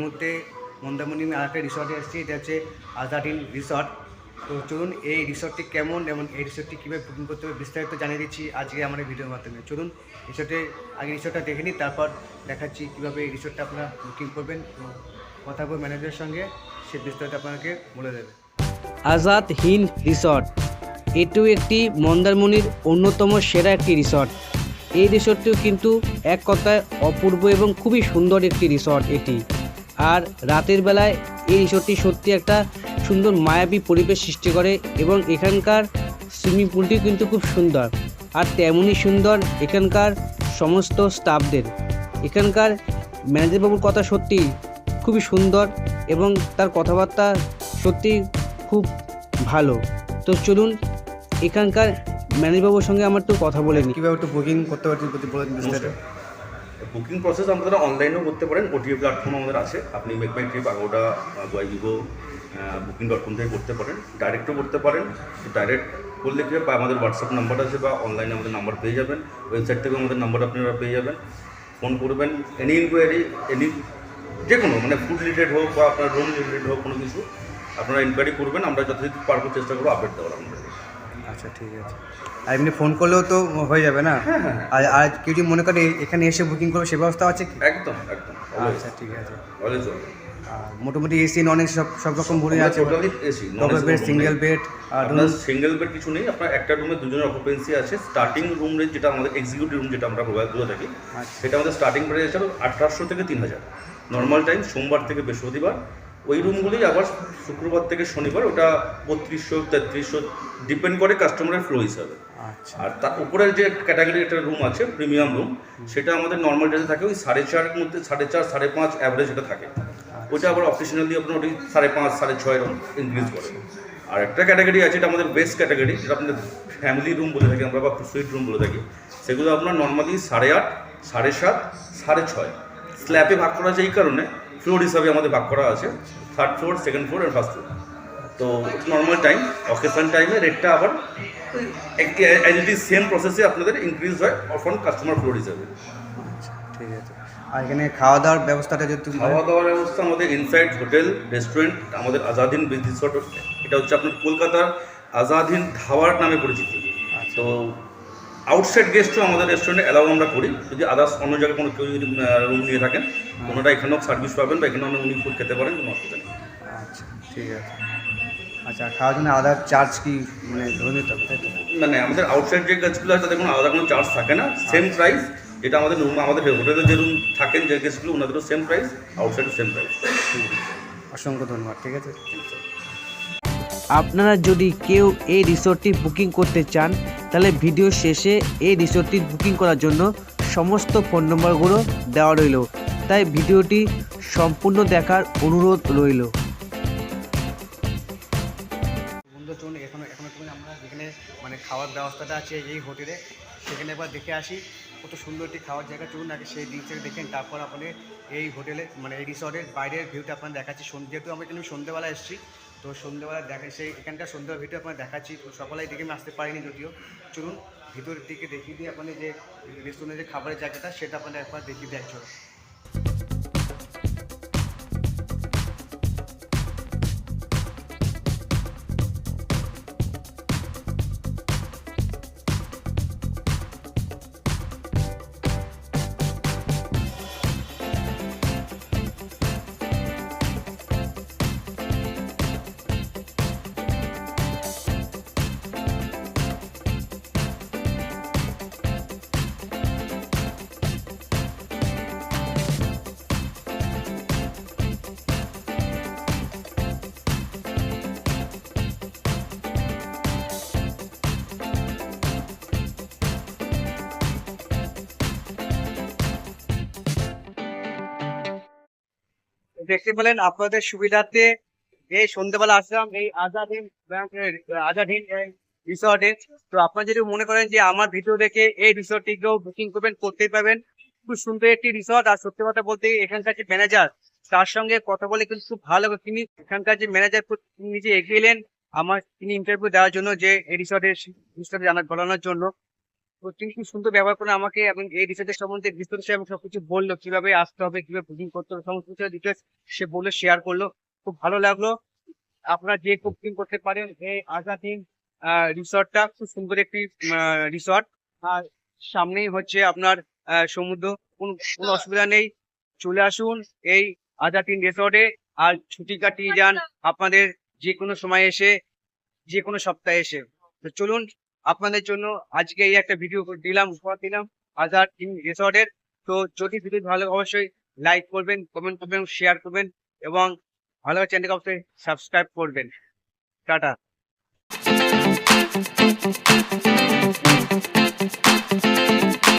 মুহূর্তে মন্দারমণি আর একটা রিসর্টে এসেছি, এটা হচ্ছে আজাদিন রিসর্ট তো চলুন এই রিসর্টটি কেমন এবং এই রিসর্টটি কীভাবে বুকিং করতে হবে বিস্তারিত জানিয়ে দিচ্ছি আজকে আমাদের ভিডিওর মাধ্যমে। চলুন রিসর্টে আগে রিসর্টটা দেখে নিই, তারপর দেখাচ্ছি কীভাবে এই রিসর্টটা আপনারা বুকিং করবেন। তো কথা বলব ম্যানেজারের সঙ্গে, সে বিস্তারিত আপনাকে বলে দেবে। আজাদ হিন্দ রিসর্ট এটিও একটি মন্দারমণির অন্যতম সেরা একটি রিসর্ট। এই রিসর্টটিও কিন্তু এক কথায় অপূর্ব এবং খুবই সুন্দর একটি রিসর্ট এটি। আর রাতের বেলায় এই রিসর্টটি সত্যি একটা সুন্দর মায়াবী পরিবেশ সৃষ্টি করে এবং এখানকার সুইমিং পুলটিও কিন্তু খুব সুন্দর। আর তেমনই সুন্দর এখানকার সমস্ত স্টাফদের। এখানকার ম্যানেজারবাবুর কথা সত্যি খুবই সুন্দর এবং তার কথাবার্তা সত্যি খুব ভালো। তো চলুন এখানকার ম্যানেজবাবুর সঙ্গে আমার একটু কথা বলে নিই কীভাবে একটু বুকিং করতে পারছি যদি বলে দিন বুকিং প্রসেস আমাদের অনলাইনেও করতে পারেন ওটিএ প্ল্যাটফর্ম আমাদের আছে। আপনি মেক মাই ট্রিপ আগোটা গোয়াইগো বুকিং ডট কম থেকে করতে পারেন। ডাইরেক্টও করতে পারেন। ডাইরেক্ট করলে কি হয়, বা আমাদের হোয়াটসঅ্যাপ নাম্বার আছে বা অনলাইনে আমাদের নাম্বার পেয়ে যাবেন। ওয়েবসাইট থেকেও আমাদের নাম্বার আপনারা পেয়ে যাবেন। ফোন করবেন এনি ইনকোয়ারি এনি যে কোনো মানে ফুড রিলেটেড হোক বা আপনার রুম রিলেটেড হোক কোনো কিছু আপনারা ইনকোয়ারি করবেন। আমরা যথাযথ পারব চেষ্টা করব আপডেট দেওয়ার আমাদের আচ্ছা ঠিক আছে। আর এমনি ফোন করলেও তো হয়ে যাবে না? আর আর কেউ যদি মনে করে এখানে এসে বুকিং করবে সে ব্যবস্থা আছে কি? একদম একদম আচ্ছা ঠিক আছে। আর মোটামুটি এসি নন এসি সব সব রকম বুকিং আছে। Totally AC double bed single bed আর সিঙ্গেল বেড কিছু নেই আপনার একটা রুমে দুজনের অকুপেন্সি আছে। স্টার্টিং রুম রেঞ্জ যেটা আমাদের এক্সিকিউটিভ রুম যেটা আমরা প্রোভাইড করে থাকি আচ্ছা। সেটা আমাদের স্টার্টিং প্রাইস আছে আঠারোশো থেকে তিন হাজার। নর্মাল টাইম সোমবার থেকে বৃহস্পতিবার ওই রুমগুলি আবার শুক্রবার থেকে শনিবার ওটা বত্রিশশো তেত্রিশশো ডিপেন্ড করে কাস্টমারের ফ্লো হিসাবে। আচ্ছা। আর তার উপরের যে ক্যাটাগরি একটা রুম আছে প্রিমিয়াম রুম সেটা আমাদের নর্মাল ডেজে থাকে ওই সাড়ে চারের মধ্যে সাড়ে চার সাড়ে পাঁচ অ্যাভারেজ এটা থাকে। ওইটা আবার অফিসিয়ালি আপনার ওই সাড়ে পাঁচ সাড়ে ছয় এরকম ইনক্রিজ করে। আর একটা ক্যাটাগরি আছে এটা আমাদের বেস্ট ক্যাটাগরি যেটা আপনাদের ফ্যামিলি রুম বলে থাকি আমরা বা সুইট রুম বলে থাকি সেগুলো আপনার নর্মালি সাড়ে আট সাড়ে সাত সাড়ে ছয়। স্ল্যাবে ভাগ করা আছে এই কারণে ফ্লোর হিসাবে আমাদের ভাগ করা আছে থার্ড ফ্লোর সেকেন্ড ফ্লোর আর ফার্স্ট ফ্লোর তো নর্মাল টাইম অকেশন টাইমে রেটটা আবার অ্যাজ ইট ইজ সেম প্রসেসে আপনাদের ইনক্রিজ হয় অফন কাস্টমার ফ্লোর হিসাবে। আচ্ছা ঠিক আছে। আর এখানে খাওয়া দাওয়ার ব্যবস্থাটা যদি তুমি খাওয়া দাওয়ার ব্যবস্থা আমাদের ইনসাইড হোটেল রেস্টুরেন্ট আমাদের আজাদিন বিচ রিসর্ট এটা হচ্ছে আপনার কলকাতার আজাদিন ধাওয়ার নামে পরিচিত। তো আউটসাইড গেস্টও আমাদের রেস্টুরেন্টে অ্যালাউ আমরা করি। যদি আদার্স অন্য জায়গায় কোনো কেউ যদি রুম নিয়ে থাকেন ওনারা এখানেও সার্ভিস পাবেন বা এখানে উনি ফুড খেতে পারেন কোনো অসুবিধা নেই। আচ্ছা ঠিক আছে। আচ্ছা খাওয়ার জন্য আলাদা চার্জ কি মানে ধরে নিতে হবে? তাই তো? মানে আমাদের আউটসাইড যে গেস্টগুলো আছে তাদের কোনো আলাদা কোনো চার্জ থাকে না। সেম প্রাইস যেটা আমাদের রুম আমাদের হোটেলে যে রুম থাকেন যে গেস্টগুলো ওনাদেরও সেম প্রাইস আউটসাইডও সেম প্রাইস অসংখ্য ধন্যবাদ ঠিক আছে? আপনারা যদি কেউ এই রিসোর্টটি বুকিং করতে চান, তাহলে ভিডিও শেষে এই রিসোর্টটি বুকিং করার জন্য সমস্ত ফোন নম্বরগুলো দেওয়া রইল। তাই ভিডিওটি সম্পূর্ণ দেখার অনুরোধ রইল। আমরা যেখানে মানে খাওয়ার ব্যবস্থাটা আছে এই হোটেলে, সেখানে একবার দেখে আসি। কত সুন্দর একটি খাওয়ার জায়গা। চলুন, আগে সেই দিক থেকে দেখেন তারপর আপনি এই হোটেলে মানে এই রিসর্টের বাইরের ভিউটা আপনার দেখাচ্ছি। যেহেতু আমরা এখানে সন্ধ্যেবেলা এসেছি তো সন্ধ্যেবেলা দেখা সেই এখানকার সন্ধ্যেবেলা ভিডিও আপনার দেখাচ্ছি। তো সকালের দিকে আমি আসতে পারিনি যদিও। চলুন, ভিতরের দিকে দেখিয়ে দিই আপনাদের যে রেস্টুরেন্টের যে খাবারের জায়গাটা, সেটা আপনাদের একবার দেখিয়ে দেয় একজন দেখতে পেলেন আপনাদের সুবিধার্থে এই সন্ধ্যেবেলা আসলাম, এই ব্যাংকের, আজাদিন রিসর্টে। তো আপনারা যদি মনে করেন যে আমার ভিডিও দেখে এই রিসর্টটিকেও বুকিং করবেন, করতেই পারবেন। খুব সুন্দর একটি রিসর্ট আর সত্যি কথা বলতে এখানকার যে ম্যানেজার তার সঙ্গে কথা বলে কিন্তু খুব ভালো তিনি এখানকার যে ম্যানেজার নিজে এগিয়ে এলেন, আমার তিনি ইন্টারভিউ দেওয়ার জন্য যে এই রিসর্টের রিসর্টে জানা জন্য। খুব সুন্দর ব্যবহার করে আমাকে এবং এই রিসর্টের সম্বন্ধে বিস্তারিত এবং সবকিছু বলল, কীভাবে আসতে হবে, কীভাবে বুকিং করতে হবে, সমস্ত কিছু ডিটেলস সে বলে শেয়ার করল। খুব ভালো লাগল। আপনারা যে বুকিং করতে পারেন এই আজাদিন রিসর্টটা খুব সুন্দর একটি রিসর্ট আর সামনেই হচ্ছে আপনার সমুদ্র। কোন, কোনো অসুবিধা নেই। চলে আসুন এই আজাদিন রিসর্টে আর ছুটি কাটিয়ে যান আপনাদের যে কোনো সময় এসে যে কোনো সপ্তাহে এসে। তো চলুন আপনাদের জন্য আজকে এই একটা ভিডিও দিলাম, উপহার দিলাম ইন রিসর্টের তো যদি ভিডিও ভালো, অবশ্যই লাইক করবেন কমেন্ট করবেন শেয়ার করবেন এবং ভালো চ্যানেলকে অবশ্যই সাবস্ক্রাইব করবেন। টাটা।